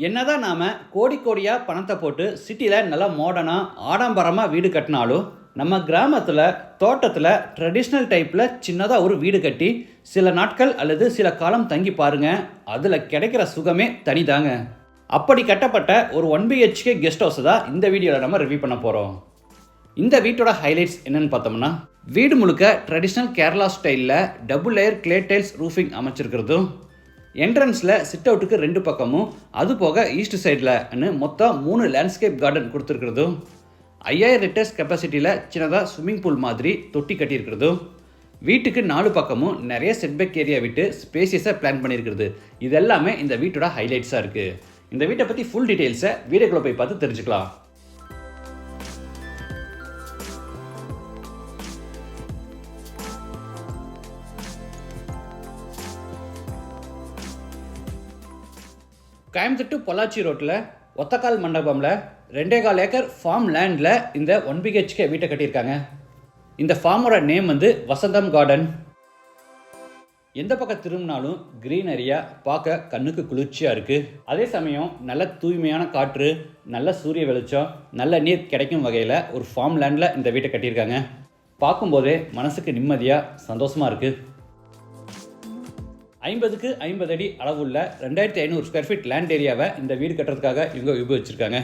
என்னதான் நாம் கோடி கோடியாக பணத்தை போட்டு சிட்டியில் நல்லா மாடர்னாக ஆடம்பரமாக வீடு கட்டினாலும் நம்ம கிராமத்தில் தோட்டத்தில் ட்ரெடிஷ்னல் டைப்பில் சின்னதாக ஒரு வீடு கட்டி சில நாட்கள் அல்லது சில காலம் தங்கி பாருங்கள் அதில் கிடைக்கிற சுகமே தனிதாங்க. அப்படி கட்டப்பட்ட ஒரு ஒன் பிஹெச்கே கெஸ்ட் ஹவுஸ் தான் இந்த வீடியோவில் நம்ம ரிவ்யூ பண்ண போகிறோம் இந்த வீட்டோட ஹைலைட்ஸ் என்னென்னு பார்த்தோம்னா வீடு முழுக்க ட்ரெடிஷ்னல் கேரளா ஸ்டைலில் double layer clay tiles roofing அமைச்சிருக்கிறதும் என்ட்ரன்ஸில் சிட் அவுட்டுக்கு ரெண்டு பக்கமும் அது போக ஈஸ்ட் சைடில்னு மொத்தம் மூணு லேண்ட்ஸ்கேப் கார்டன் கொடுத்துருக்கிறதும். ஐயாயிரம் லிட்டர்ஸ் கெப்பாசிட்டியில் சின்னதாக ஸ்விம்மிங் பூல் மாதிரி தொட்டி கட்டியிருக்கிறதும். வீட்டுக்கு நாலு பக்கமும் நிறைய செட்பேக் ஏரியா விட்டு ஸ்பேசியஸாக பிளான் பண்ணியிருக்கிறது. இது எல்லாமே இந்த வீட்டோட ஹைலைட்ஸாக இருக்குது இந்த வீட்டை பற்றி ஃபுல் டீட்டெயில்ஸை வீடியோக்குள்ளே போய் பார்த்து தெரிஞ்சுக்கலாம். கோயம்புத்தூர் டு பொள்ளாச்சி ரோட்டில் ஒத்தக்கால் மண்டபமில் ரெண்டே கால் ஏக்கர் ஃபார்ம் லேண்டில் இந்த ஒன் பிஹெச்கே வீட்டை கட்டியிருக்காங்க. இந்த ஃபார்மோட நேம் வந்து வசந்தம் கார்டன் எந்த பக்கம் திரும்பினாலும் க்ரீனரியாக பார்க்க கண்ணுக்கு குளிர்ச்சியாக இருக்குது அதே சமயம் நல்ல தூய்மையான காற்று நல்ல சூரிய வெளிச்சம் நல்ல நீர் கிடைக்கும் வகையில் ஒரு ஃபார்ம் லேண்டில் இந்த வீட்டை கட்டியிருக்காங்க. பார்க்கும்போதே மனசுக்கு நிம்மதியாக சந்தோஷமாக இருக்குது ஐம்பதுக்கு ஐம்பது அடி அளவுள்ள ரெண்டாயிரத்தி ஐநூறு ஸ்கொயர் ஃபீட் லேண்ட் ஏரியாவை இந்த வீடு கட்டுறதுக்காக இவங்க உபயோகிச்சிருக்காங்க.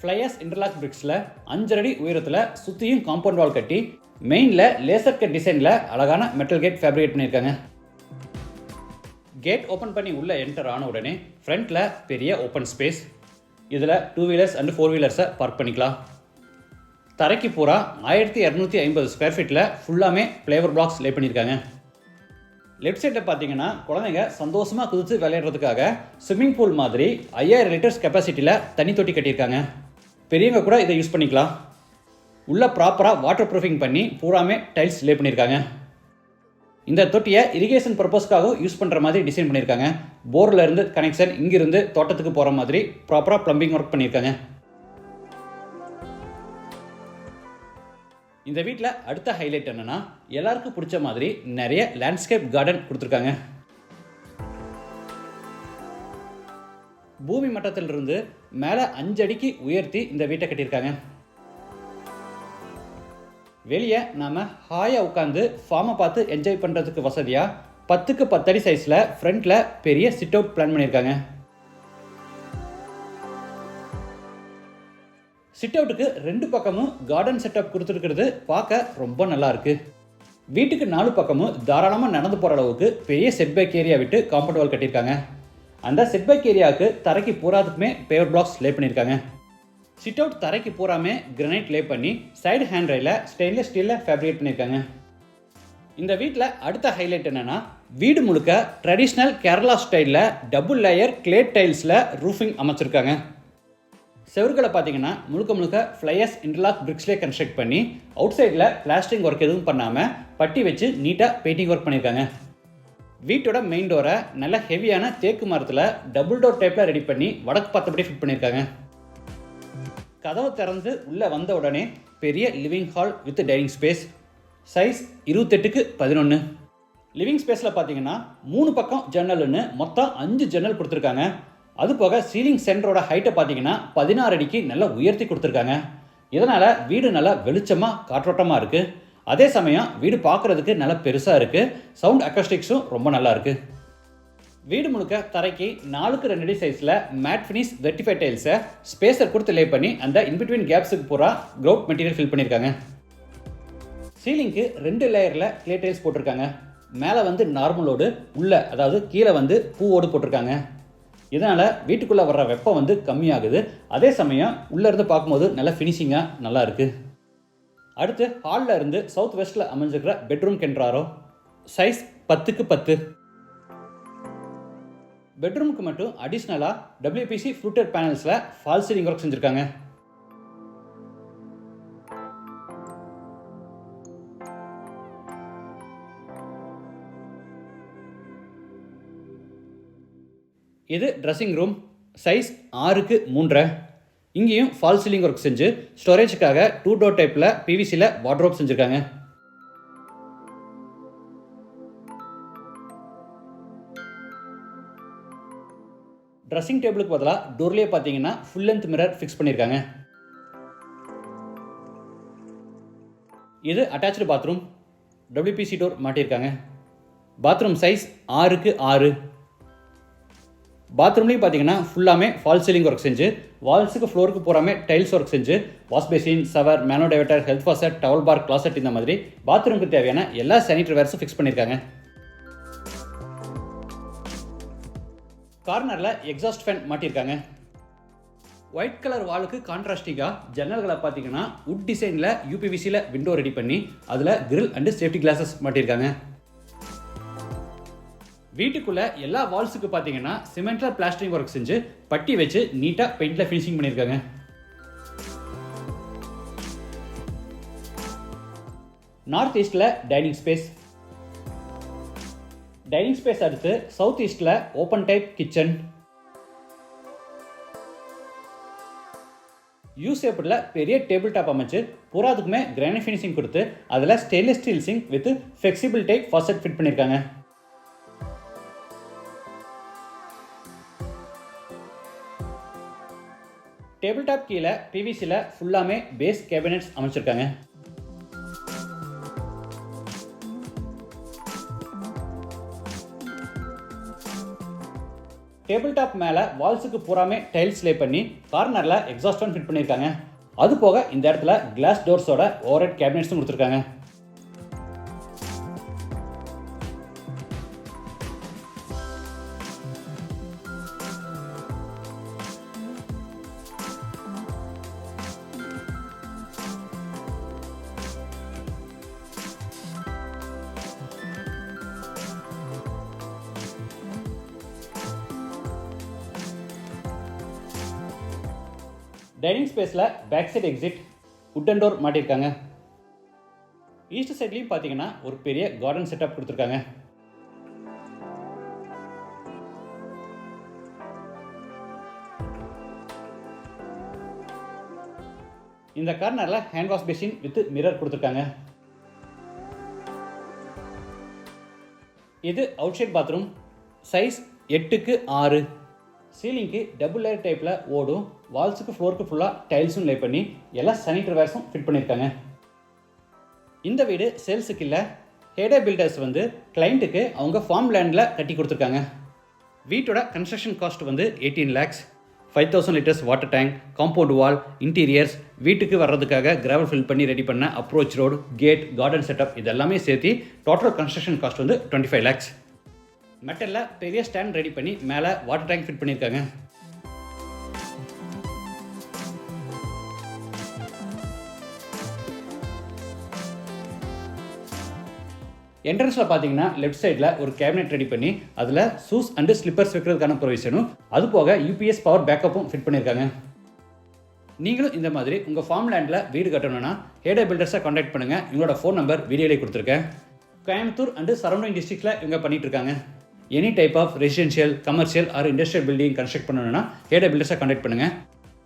ஃப்ளையர்ஸ் இன்டர்லாக் பிரிக்ஸில் அஞ்சரை அடி உயரத்தில் சுற்றியும் காம்பவுண்ட் வால் கட்டி மெயினில் லேசர் கட் டிசைனில் அழகான மெட்டல் கேட் ஃபேப்ரிகேட் பண்ணியிருக்காங்க. கேட் ஓப்பன் பண்ணி உள்ளே என்டர் ஆன உடனே ஃப்ரண்ட்டில் பெரிய ஓப்பன் ஸ்பேஸ் இதில் டூ வீலர்ஸ் அண்ட் ஃபோர் வீலர்ஸை பார்க் பண்ணிக்கலாம். தரைக்கு பூரா ஆயிரத்தி இரநூத்தி ஐம்பது ஸ்கொயர் ஃபீட்டில் ஃபுல்லாமே ஃப்ளேவர் பிளாக்ஸ் லே பண்ணியிருக்காங்க. லெஃப்ட் சைடில் பார்த்தீங்கன்னா குழந்தைங்க சந்தோஷமாக குதித்து விளையாடுறதுக்காக ஸ்விம்மிங் பூல் மாதிரி ஐயாயிரம் லிட்டர்ஸ் கெப்பாசிட்டியில் தண்ணி தொட்டி கட்டியிருக்காங்க. பெரியவங்க கூட இதை யூஸ் பண்ணிக்கலாம். உள்ளே ப்ராப்பராக வாட்டர் ப்ரூஃபிங் பண்ணி பூராமே டைல்ஸ் லே பண்ணியிருக்காங்க. இந்த தொட்டியை இரிகேஷன் பர்பஸ்க்காகவும் யூஸ் பண்ணுற மாதிரி டிசைன் பண்ணியிருக்காங்க. போரில் இருந்து கனெக்ஷன் இங்கிருந்து தோட்டத்துக்கு போகிற மாதிரி ப்ராப்பராக ப்ளம்பிங் ஒர்க் பண்ணியிருக்காங்க. இந்த வீட்டில் அடுத்த ஹைலைட் என்னென்னா எல்லாருக்கும் பிடிச்ச மாதிரி நிறைய லேண்ட்ஸ்கேப் கார்டன் கொடுத்துருக்காங்க. பூமி மட்டத்திலிருந்து மேலே அஞ்சு அடிக்கு உயர்த்தி இந்த வீட்டை கட்டியிருக்காங்க. வெளியே நாம் ஹாயாக உட்காந்து ஃபார்மை பார்த்து என்ஜாய் பண்ணுறதுக்கு வசதியாக பத்துக்கு பத்தடி சைஸில் ஃப்ரண்ட்டில் பெரிய சிட் அவுட் பிளான் பண்ணியிருக்காங்க. சிட் அவுட்டுக்கு ரெண்டு பக்கமும் கார்டன் செட்டப் கொடுத்துருக்கிறது பார்க்க ரொம்ப நல்லா இருக்கு. வீட்டுக்கு நாலு பக்கமும் தாராளமாக நடந்து போகிற அளவுக்கு பெரிய செட்பேக் ஏரியா விட்டு காம்பவுண்ட் வால் கட்டியிருக்காங்க. அந்த செட்பேக் ஏரியாவுக்கு தரைக்கு பூராத்துக்குமே பேவர் பிளாக்ஸ் லே பண்ணியிருக்காங்க. சிட் அவுட் தரைக்கு பூராமே கிரனைட் லே பண்ணி சைடு ஹேண்ட் ரயில ஸ்டெயின்லெஸ் ஸ்டீலில் ஃபேப்ரிகேட் பண்ணியிருக்காங்க. இந்த வீட்டில் அடுத்த ஹைலைட் என்னென்னா வீடு முழுக்க ட்ரெடிஷ்னல் கேரளா ஸ்டைலில் டபுள் லேயர் கிளே டைல்ஸில் ரூஃபிங் அமைச்சிருக்காங்க. செவர்களை பார்த்தீங்கன்னா முழுக்க முழுக்க ஃப்ளையர்ஸ் இன்டர்லாக் பிரிக்ஸ்லேயே கன்ஸ்ட்ரக்ட் பண்ணி அவுட் சைடில் பிளாஸ்டிங் ஒர்க் எதுவும் பண்ணாமல் பட்டி வச்சு நீட்டாக பெயிண்டிங் ஒர்க் பண்ணியிருக்காங்க. வீட்டோட மெயின் டோரை நல்ல ஹெவியான தேக்கு மரத்தில் டபுள் டோர் டைப்பில் ரெடி பண்ணி வடக்கு பார்த்தபடி ஃபிட் பண்ணியிருக்காங்க. கதவை திறந்து உள்ளே வந்த உடனே பெரிய living hall with dining space size இருபத்தெட்டுக்கு பதினொன்று லிவிங் ஸ்பேஸில் பார்த்தீங்கன்னா மூணு பக்கம் ஜன்னல்னு மொத்தம் அஞ்சு ஜன்னல் கொடுத்துருக்காங்க. அது போக சீலிங் சென்டரோட ஹைட்டை பார்த்தீங்கன்னா பதினாறு அடிக்கு நல்லா உயர்த்தி கொடுத்துருக்காங்க. இதனால் வீடு நல்லா வெளிச்சமாக காற்றோட்டமாக இருக்குது அதே சமயம் வீடு பார்க்குறதுக்கு நல்லா பெருசாக இருக்குது சவுண்ட் அக்கஸ்டிக்ஸும் ரொம்ப நல்லா இருக்குது வீடு முழுக்க தரைக்கு நாலுக்கு ரெண்டு அடி சைஸில் மேட் ஃபினிஷ் வெர்டிஃபை டைல்ஸை ஸ்பேஸர் கொடுத்து லே பண்ணி அந்த இன்பிட்வீன் கேப்ஸுக்கு பூரா க்ரௌட் மெட்டீரியல் ஃபில் பண்ணியிருக்காங்க. சீலிங்க்கு ரெண்டு லேயரில் கிளே டைல்ஸ் போட்டிருக்காங்க. மேலே வந்து நார்மலோடு உள்ள அதாவது கீழே வந்து பூவோடு போட்டிருக்காங்க. இதனால் வீட்டுக்குள்ளே வர்ற வெப்பம் வந்து கம்மியாகுது. அதே சமயம் உள்ளேருந்து பார்க்கும்போது நல்ல ஃபினிஷிங்காக நல்லா இருக்குது அடுத்து ஹாலில் இருந்து சவுத் வெஸ்ட்டில் அமைஞ்சிருக்கிற பெட்ரூம் கென்றாரோ? சைஸ் பத்துக்கு பத்து. பெட்ரூமுக்கு மட்டும் அடிஷ்னலாக டபிள்யூபிசி ஃப்ளூட்டட் பேனல்ஸில் ஃபால் சீலிங் ஒர்க் செஞ்சுருக்காங்க. இது ட்ரெஸ்ஸிங் ரூம் சைஸ் ஆறுக்கு மூன்றரை. இங்கேயும் ஃபால் சீலிங் ஒர்க் செஞ்சு ஸ்டோரேஜுக்காக டூ டோர் டைப்பில் பிவிசியில் வாட்ரோப் செஞ்சுருக்காங்க. ட்ரெஸ்ஸிங் டேபிளுக்கு பதிலாக டோர்லேயே பார்த்தீங்கன்னா ஃபுல் லென்த் மிரர் ஃபிக்ஸ் பண்ணியிருக்காங்க இது அட்டாச்சு பாத்ரூம் டபிள்யூபிசி டோர் மாட்டியிருக்காங்க பாத்ரூம் சைஸ் ஆறுக்கு ஆறு. பாத்ரூம்லேயும் பார்த்தீங்கன்னா ஃபுல்லாமே ஃபால் சீலிங் ஒர்க் செஞ்சு வால்ஸுக்கு ஃப்ளோருக்கு பூராமே டைல்ஸ் ஒர்க் செஞ்சு wash basin shower mono diverter health faucet towel bar closet இந்த மாதிரி பாத்ரூமுக்கு தேவையான எல்லா சானிட்டரி வேர்ஸும் ஃபிக்ஸ் பண்ணியிருக்காங்க கார்னரில் எக்ஸாஸ்ட் ஃபேன் மாட்டியிருக்காங்க ஒயிட் கலர் வாலுக்கு கான்ட்ராஸ்டிங்காக ஜன்னல்களை பார்த்தீங்கன்னா உட் டிசைனில் யூபிவிசியில் விண்டோ ரெடி பண்ணி அதில் கிரில் அண்டு சேஃப்டி கிளாஸஸ் மாட்டியிருக்காங்க வீட்டுக்குள்ள எல்லா வால்ஸுக்கு பார்த்தீங்கன்னா சிமெண்ட்ல பிளாஸ்டரிங் ஒர்க் செஞ்சு பட்டி வச்சு நீட்டாக பெயிண்ட்ல ஃபினிஷிங் பண்ணியிருக்காங்க. நார்த் ஈஸ்டில் டைனிங் ஸ்பேஸ் டைனிங் ஸ்பேஸ் அடுத்து சவுத் ஈஸ்டில் ஓப்பன் டைப் கிச்சன் யூசேப்பில் பெரிய டேபிள் டாப் அமைச்சு பூராதுக்குமே கிரானைட் ஃபினிஷிங் கொடுத்து அதில் stainless steel sink with flexible type faucet fit பண்ணியிருக்காங்க. டேபிள் டாப் கீழே பிவிசியில் ஃபுல்லாமே பேஸ் கேபினட்ஸ் அமைச்சிருக்காங்க. டேபிள் டாப் மேலே வால்ஸுக்கு பூராமே டைல்ஸ் லே பண்ணி கார்னரில் எக்ஸாஸ்ட் ஃபிட் பண்ணியிருக்காங்க அது போக இந்த இடத்துல கிளாஸ் டோர்ஸோட ஓவர்ஹெட் கேபினெட்ஸும் கொடுத்துருக்காங்க. டைனிங் ஸ்பேஸில் back side exit wooden door மாட்டியிருக்காங்க. East சைட்லேயும் பார்த்தீங்கன்னா ஒரு பெரிய கார்டன் செட்டப் கொடுத்துருக்காங்க. இந்த கார்னரில் hand wash basin with mirror கொடுத்துருக்காங்க. இது அவுட் சைட் பாத்ரூம் சைஸ் எட்டுக்கு ஆறு. சீலிங்க்கு டபுள் லேயர் டைப்பில் ஓடும். வால்ஸுக்கு ஃப்ளோருக்கு ஃபுல்லாக டைல்ஸும் லே பண்ணி எல்லா சானிட்டரி வேர்ஸும் ஃபிட் பண்ணியிருக்காங்க இந்த வீடு சேல்ஸுக்கு இல்லை. ஹேடே பில்டர்ஸ் வந்து கிளைண்ட்டுக்கு அவங்க ஃபார்ம் லேண்டில் கட்டி கொடுத்துருக்காங்க. வீட்டோட கன்ஸ்ட்ரக்ஷன் காஸ்ட் வந்து eighteen lakhs five thousand liters water tank compound wall interiors வீட்டுக்கு வர்றதுக்காக கிராவல் ஃபில் பண்ணி ரெடி பண்ண approach road gate garden setup இதெல்லாமே சேர்த்து டோட்டல் கன்ஸ்ட்ரக்ஷன் காஸ்ட் வந்து டுவெண்ட்டி ஃபைவ் லேக்ஸ் மெட்டலில் பெரிய ஸ்டாண்ட் ரெடி பண்ணி மேலே வாட்டர் டேங்க் ஃபிட் பண்ணியிருக்காங்க என்ட்ரன்ஸில் பார்த்தீங்கன்னா லெஃப்ட் சைடில் ஒரு கேபினெட் ரெடி பண்ணி அதில் ஷூஸ் அண்டு ஸ்லிப்பர்ஸ் வைக்கிறதுக்கான ப்ரொவிஷனும் அது போக யூபிஎஸ் பவர் பேக்கப்பும் ஃபிட் பண்ணியிருக்காங்க நீங்களும் இந்த மாதிரி உங்கள் ஃபார்ம் லேண்டில் வீடு கட்டணும்னா ஹேடே பில்டர்ஸை காண்டாக்ட் பண்ணுங்கள் இவங்களோட ஃபோன் நம்பர் வீடியோலேயே கொடுத்துருக்கேன். கோயம்புத்தூர் அண்டு சரௌண்டிங் டிஸ்ட்ரிக்டில் இவங்க பண்ணிகிட்ருக்காங்க இருக்காங்க. Any type of residential commercial or industrial building construct பண்ணணும்னா ஏடா பில்டர்ஸை காண்டாக்ட் பண்ணுங்கள்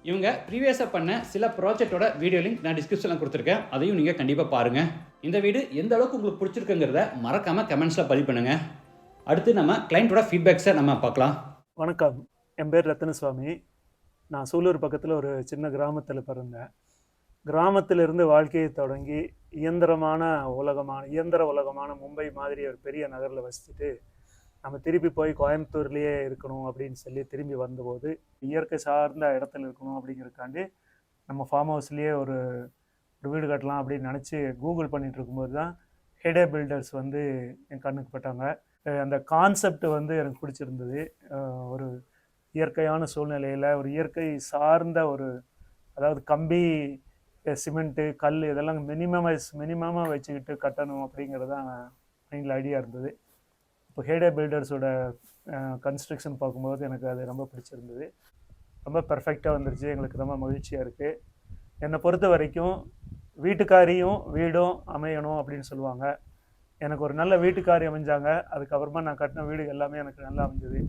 இவங்க ப்ரீவியஸாக பண்ண சில ப்ராஜெக்ட்டோட வீடியோ லிங்க் நான் டிஸ்கிரிப்ஷனில் கொடுத்துருக்கேன். அதையும் நீங்கள் கண்டிப்பாக பாருங்கள் இந்த வீடு எந்த அளவுக்கு உங்களுக்கு பிடிச்சிருக்குங்கிறத மறக்காமல் கமெண்ட்ஸில் பதிவு பண்ணுங்கள் அடுத்து நம்ம கிளைண்ட்டோட ஃபீட்பேக்ஸை நம்ம பார்க்கலாம். வணக்கம். என் பேர் ரத்தனசுவாமி. நான் சூலூர் பக்கத்தில் ஒரு சின்ன கிராமத்தில் பிறந்தேன். கிராமத்திலிருந்து வாழ்க்கையை தொடங்கி இயந்திரமான உலகமான இயந்திர உலகமான மும்பை மாதிரி ஒரு பெரிய நகரில் வசிச்சுட்டு நம்ம திருப்பி போய் கோயம்புத்தூர்லேயே இருக்கணும் அப்படின்னு சொல்லி திரும்பி வந்தபோது இயற்கை சார்ந்த இடத்துல இருக்கணும் அப்படிங்கிறதுக்காண்டி நம்ம ஃபார்ம் ஹவுஸ்லேயே ஒரு ஒரு வீடு கட்டலாம் அப்படின்னு நினச்சி கூகுள் பண்ணிட்டு இருக்கும்போது தான் ஹெடே பில்டர்ஸ் வந்து என் கண்ணுக்கு பட்டாங்க. அந்த கான்செப்ட் வந்து எனக்கு பிடிச்சிருந்தது. ஒரு இயற்கையான சூழ்நிலையில் ஒரு இயற்கை சார்ந்த ஒரு அதாவது கம்பி சிமெண்ட்டு கல் இதெல்லாம் மினிமமைஸ் மினிமமாக வச்சுக்கிட்டு கட்டணும் அப்படிங்கிறது தான் மைண்டில் ஐடியா இருந்தது. இப்போ ஹேடே பில்டர்ஸோட கன்ஸ்ட்ரக்ஷன் பார்க்கும்போது எனக்கு அது ரொம்ப பிடிச்சிருந்தது. ரொம்ப பர்ஃபெக்டாக வந்துருச்சு. எங்களுக்கு ரொம்ப மகிழ்ச்சியாக இருக்குது என்னை பொறுத்த வரைக்கும் வீட்டுக்காரியும் வீடும் அமையணும் அப்படின்னு சொல்லுவாங்க. எனக்கு ஒரு நல்ல வீட்டுக்காரி அமைஞ்சாங்க. அதுக்கப்புறமா நான் கட்டின வீடு எல்லாமே எனக்கு நல்லா அமைஞ்சது.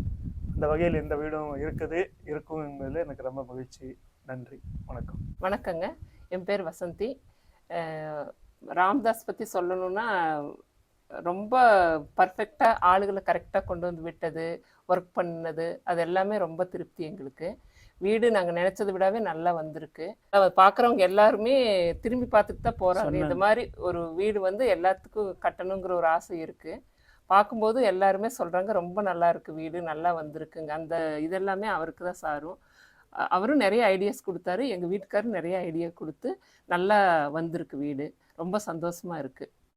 அந்த வகையில் இந்த வீடும் இருக்குது. இருக்கும் என்பதில் எனக்கு ரொம்ப மகிழ்ச்சி. நன்றி. வணக்கம். வணக்கங்க. என் பேர் வசந்தி. ராம்தாஸ் பற்றி சொல்லணும்னா ரொம்ப பர்ஃபெக்டாக ஆளுகளை கரெக்டாக கொண்டு வந்து விட்டது ஒர்க் பண்ணது அது எல்லாமே ரொம்ப திருப்தி எங்களுக்கு. வீடு நாங்கள் நினச்சதை விடவே நல்லா வந்திருக்கு. பார்க்குறவங்க எல்லாருமே திரும்பி பார்த்துட்டு தான் போகிறாங்க இந்த. மாதிரி ஒரு வீடு வந்து எல்லாத்துக்கும் கட்டணுங்கிற ஒரு ஆசை இருக்குது பார்க்கும்போது எல்லாருமே சொல்கிறாங்க ரொம்ப நல்லா இருக்கு வீடு நல்லா வந்திருக்குங்க. அந்த இதெல்லாமே அவருக்கு தான் சாரும். அவரும் நிறைய ஐடியாஸ் கொடுத்தாரு. எங்கள் வீட்டுக்காரரும் நிறைய ஐடியா கொடுத்து நல்லா வந்திருக்கு வீடு. ரொம்ப சந்தோஷமா இருக்குது